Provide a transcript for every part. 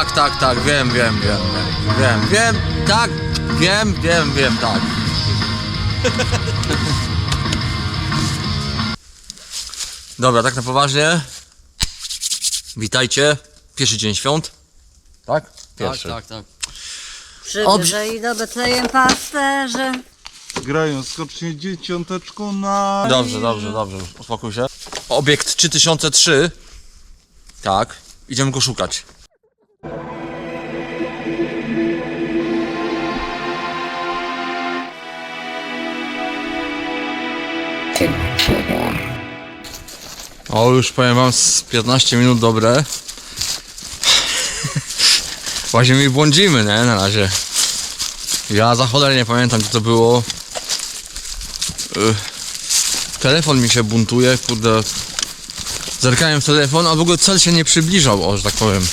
Tak. Tak, tak, tak, wiem, wiem, wiem, wiem, wiem, wiem, tak, wiem, wiem, wiem, tak. Dobra, tak na poważnie. Witajcie. Pierwszy dzień świąt. Tak? Pierwszy. Tak, tak, tak. Przybierzej do Betlejem pasterze. Grają skocznie dzieciąteczku na... Dobrze, dobrze, dobrze. Uspokój się. Obiekt 3003. Tak. Idziemy go szukać. O, już powiem wam z 15 minut dobre. Właśnie mi błądzimy, nie? Na razie. Ja za cholerę nie pamiętam, gdzie to było. Y, telefon mi się buntuje, kurde. Zerkałem w telefon, a w ogóle cel się nie przybliżał, o, że tak powiem.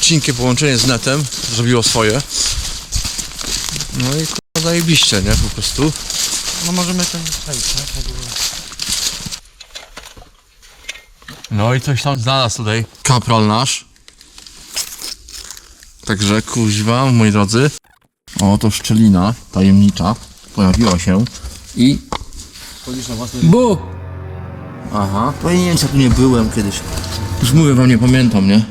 Cinkie połączenie z netem zrobiło swoje. No i zajebiście, nie? Po prostu. No możemy ten przejść, nie? Tak. No i coś tam znalazł tutaj kapral nasz. Także kuźwa, moi drodzy. O, to szczelina tajemnicza pojawiła się i... Bu! Aha. To ja nie wiem, czy ja tu nie byłem kiedyś. Już mówię wam, nie pamiętam, nie?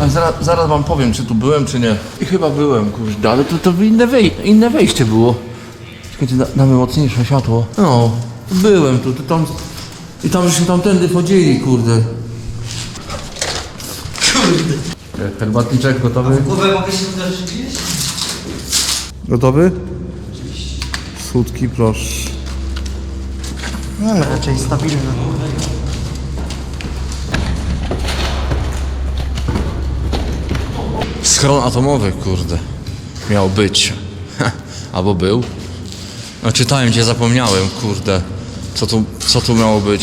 A zaraz, zaraz wam powiem, czy tu byłem, czy nie. I chyba byłem, kurde, ale to, to inne, wej inne wejście było. Czekajcie, da, damy mocniejsze światło. No, byłem tu, to tam... I tam żeśmy tamtędy chodzili, kurde. Kurde. Herbatniczek gotowy? Głowę mogę się uderzyć gdzieś? Gotowy? Słodki proszę. No ale raczej stabilny. Schron atomowy, kurde. Miał być. Albo był. No czytałem gdzie zapomniałem, kurde. Co tu, co tu miało być?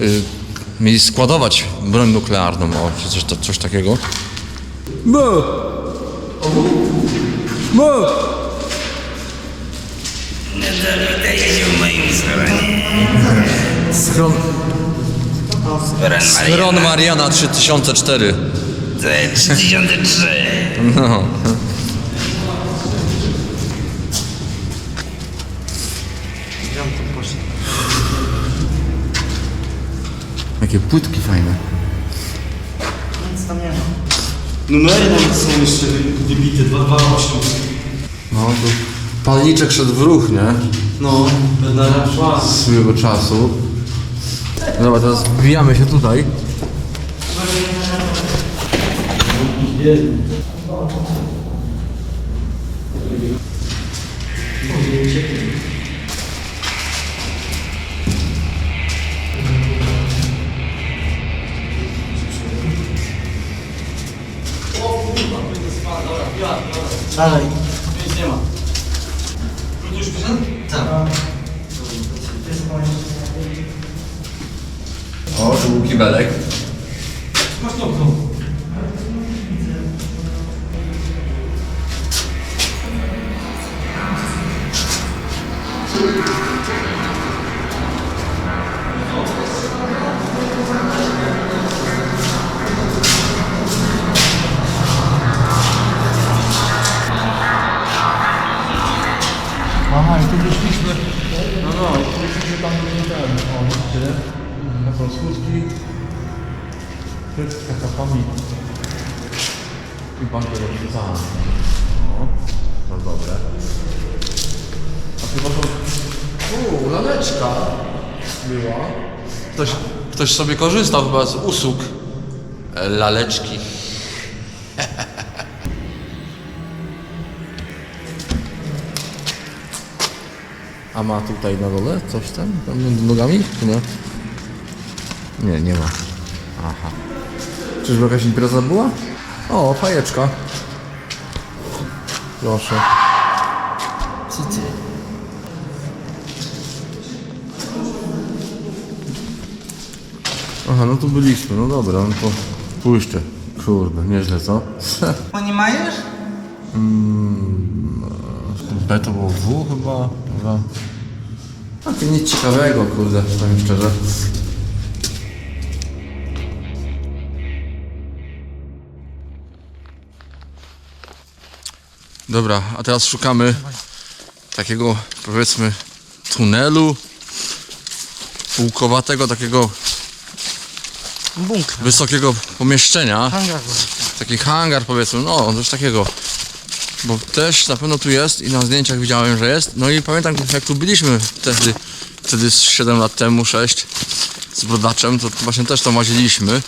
Yy, mieli składować broń nuklearną, o, czy coś, to- coś takiego. Bo! Bo! Schron... Schron Mariana 3004. 3003. No. Jakie płytki fajne. Nic tam nie ma. Numery nawet są jeszcze wybite, 228. No to palniczek szedł w ruch, nie? No, szła. Z czasu. Dobra, teraz wbijamy się tutaj. Dalej. Nic nie ma. Tu już pisem? O, tu był kibelek. Ten. O, widzicie? Na są skutki. Wszystko kapami. I bankę rozrzucamy. O, to dobre. A chyba to... Uuu, laleczka była. Ktoś, ktoś sobie korzystał chyba z usług e, laleczki. A ma tutaj na dole coś tam, tam między nogami, czy nie? Nie, nie ma. Aha. Czyżby jakaś impreza była? O, fajeczka. Proszę. Cycy. Aha, no tu byliśmy, no dobra, no to pójście. Kurde, nieźle, co? Pani Majesz? B to było W chyba, chyba nic ciekawego, kurde, powiem szczerze. Dobra, a teraz szukamy takiego, powiedzmy, tunelu półkowatego, takiego Bunkra. wysokiego pomieszczenia. Hangar. Taki hangar, powiedzmy, no, coś takiego. Bo też na pewno tu jest i na zdjęciach widziałem, że jest. No i pamiętam jak tu byliśmy wtedy, wtedy z 7 lat temu, 6 z brodaczem, to właśnie też tam łaziliśmy.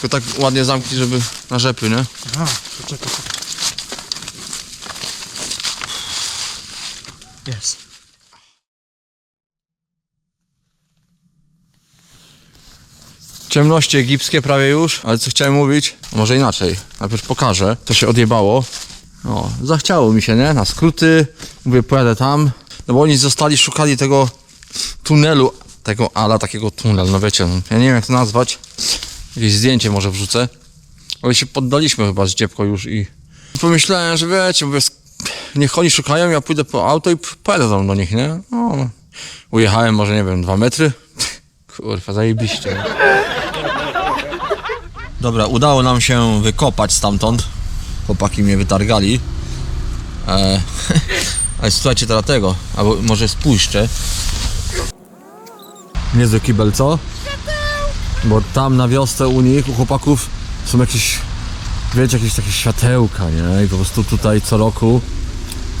Tylko tak ładnie zamknij, żeby na rzepy, nie? Aha, poczekaj. Jest. Ciemności egipskie prawie już, ale co chciałem mówić? Może inaczej. Najpierw pokażę, co się odjebało. O, zachciało mi się, nie? Na skróty. Mówię, pojadę tam. No bo oni zostali, szukali tego tunelu, tego ala, takiego tunel, no wiecie, no, ja nie wiem jak to nazwać. Jakieś zdjęcie może wrzucę. Ale się poddaliśmy chyba z dziebko już i pomyślałem, że wiecie, mówię, niech oni szukają, ja pójdę po auto i pojadę tam do nich, nie? No, ujechałem może, nie wiem, dwa metry. Kurwa, zajebiście. Dobra, udało nam się wykopać stamtąd. Chłopaki mnie wytargali. E, ale słuchajcie teraz tego, albo może spuszczę. Niezły kibel, co? Bo tam na wiosce u nich, u chłopaków są jakieś, wiecie, jakieś takie światełka, nie? I po prostu tutaj co roku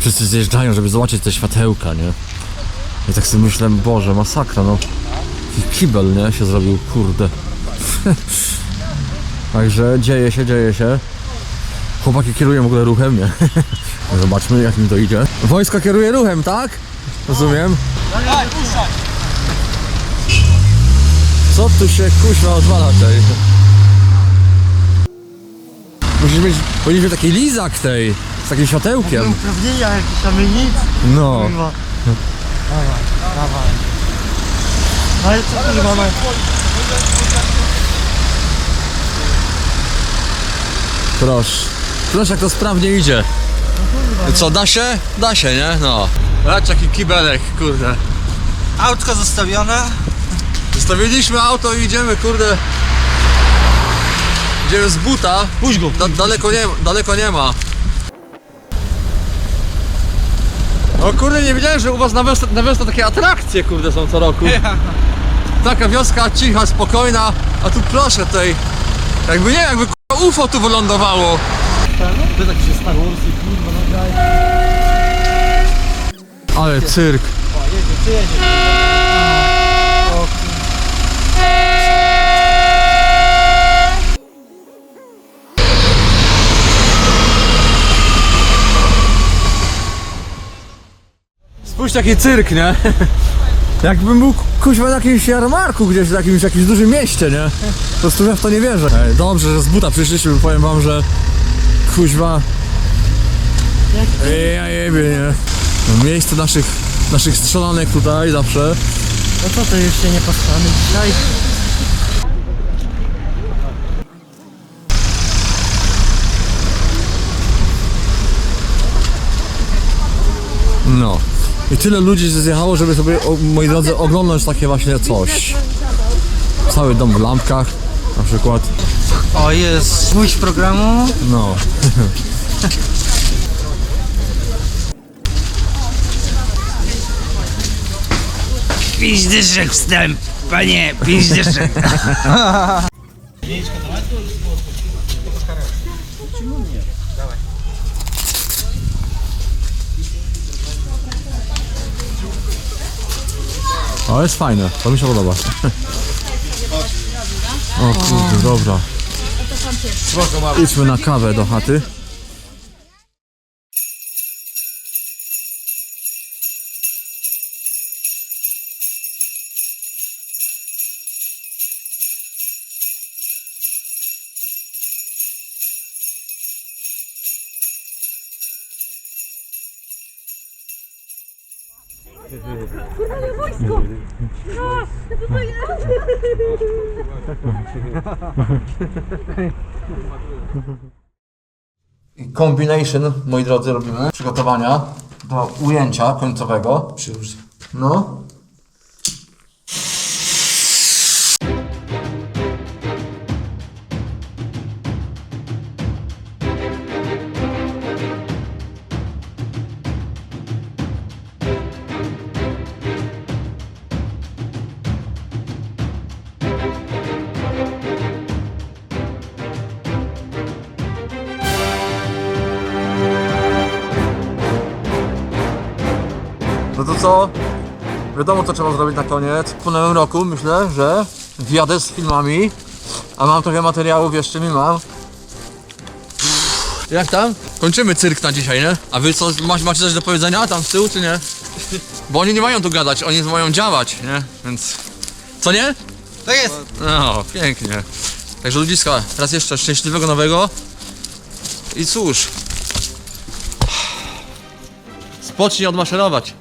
wszyscy zjeżdżają, żeby zobaczyć te światełka, nie? I tak sobie myślę, Boże, masakra, no. Kibel, nie? Się zrobił, kurde. Także dzieje się, dzieje się. Chłopaki kierują w ogóle ruchem, nie? Zobaczmy jak mi to idzie. Wojsko kieruje ruchem, tak? Rozumiem. Co tu się kuźwa odwala tej? Musisz mieć, powinien mieć taki lizak tej, z takim światełkiem. Uprawnienia jakieś tam i nic. No. Kurwa. Dawaj, dawaj. No ale co kurwa no? Proszę. Proszę, jak to sprawnie idzie. Co, da się? Da się, nie? No. Zobacz jaki kibelek, kurde. Autko zostawione. Zostawiliśmy auto i idziemy, kurde. Idziemy z buta. Puść go. Da, daleko, nie, daleko nie ma. O kurde, nie wiedziałem, że u was na wiosnę, na wiosnę takie atrakcje, kurde, są co roku. Taka wioska cicha, spokojna, a tu proszę tej, jakby nie, jakby UFO tu wylądowało. To tak się Star Wars i kurwa no daj. Ale cyrk. Jedzie, ty jedzie. O, Spójrz taki cyrk, nie? Jakbym był kuźwa na jakimś jarmarku gdzieś w jakimś, jakimś dużym mieście, nie? Po prostu ja w to nie wierzę. Ej, dobrze, że z buta przyszliśmy, powiem wam, że kuźwa... Ja jebie, nie? No, Miejsce naszych, naszych strzelanek tutaj zawsze. No co to już się nie pospamy dzisiaj? No. I tyle ludzi zjechało, żeby sobie, o, moi drodzy, oglądać takie właśnie coś. Cały dom w lampkach, na przykład. O jest gwóźdź programu. No. Pięć dyszek wstęp, panie, pięć dyszek. O, jest fajne, to mi się podoba. O kurde, dobra. Idźmy na kawę do chaty. Combination, moi drodzy, robimy. Przygotowania do ujęcia końcowego. No. Co? Wiadomo co trzeba zrobić na koniec. Po nowym roku myślę, że wjadę z filmami, a mam trochę materiałów, jeszcze mi mam. Jak tam? Kończymy cyrk na dzisiaj, nie? A wy co, macie, macie coś do powiedzenia tam z tyłu, czy nie? Bo oni nie mają tu gadać, oni mają działać, nie? Więc... Co nie? Tak jest. No, pięknie. Także ludziska, raz jeszcze szczęśliwego nowego. I cóż... Spocznij odmaszerować.